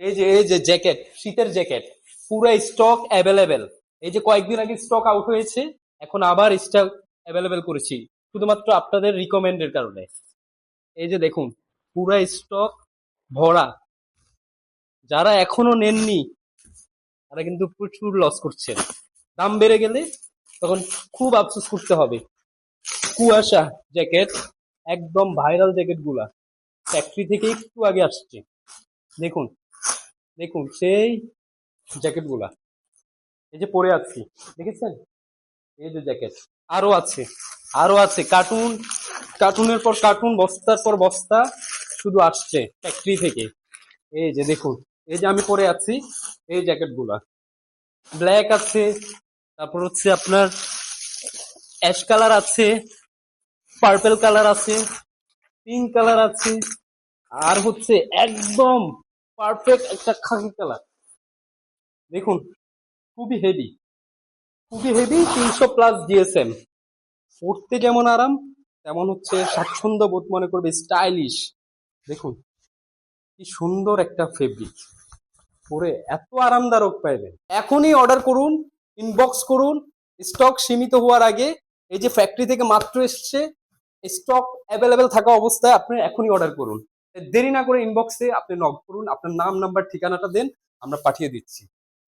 এই যে এই যে জ্যাকেট শীতের জ্যাকেট পুরো স্টক অ্যাভেলেবেল এই যে কয়েকদিন আগে স্টক আউট হয়েছে, এখন আবার স্টক অ্যাভেলেবেল করেছি। শুধুমাত্র আপনাদের রিকমেন্ডের কারণে। এই যে দেখুন পুরো স্টক ভরা। যারা এখনও নেননি, তারা কিন্তু প্রচুর লস করছেন। দাম বেড়ে গেলে তখন খুব আফসোস করতে হবে। কুয়াশা জ্যাকেট একদম ভাইরাল জ্যাকেটগুলা। ফ্যাক্টরি থেকে একটু আগে আসছে। দেখুন দেখুন, সেই জ্যাকেটগুলা এই যে পরে আছি, দেখেছেন? এই যে জ্যাকেট, আরও আছে আরও আছে, কার্টুন, কার্টুনের পর কার্টুন, বস্তার পর বস্তা, শুধু আসছে ফ্যাক্টরি থেকে। এই যে দেখুন, এই যে আমি পরে আছি, এই জ্যাকেটগুলা ব্ল্যাক আছে, তারপর হচ্ছে আপনার অ্যাশ কালার আছে, পার্পেল কালার আছে, পিঙ্ক কালার আছে, আর হচ্ছে একদম পারফেক্ট একটা খাকি কালার। দেখুন, খুবই হেভি খুবই হেভি তিনশো প্লাস জিএসএম পড়তে যেমন আরাম, তেমন হচ্ছে স্বাচ্ছন্দ্য বোধ মনে করবে স্টাইলিশ দেখুন, কি সুন্দর একটা ফেব্রিক পরে এত আরামদায়ক পাইবেন। এখনই অর্ডার করুন ইনবক্স করুন। স্টক সীমিত হওয়ার আগে এই যে ফ্যাক্টরি থেকে মাত্র এসছে স্টক অ্যাভেলেবেল থাকা অবস্থায় আপনি এখনই অর্ডার করুন। দেরি না করে ইনবক্সে আপনি নক করুন, আপনার নাম নাম্বার ঠিকানাটা দেন, আমরা পাঠিয়ে দিচ্ছি।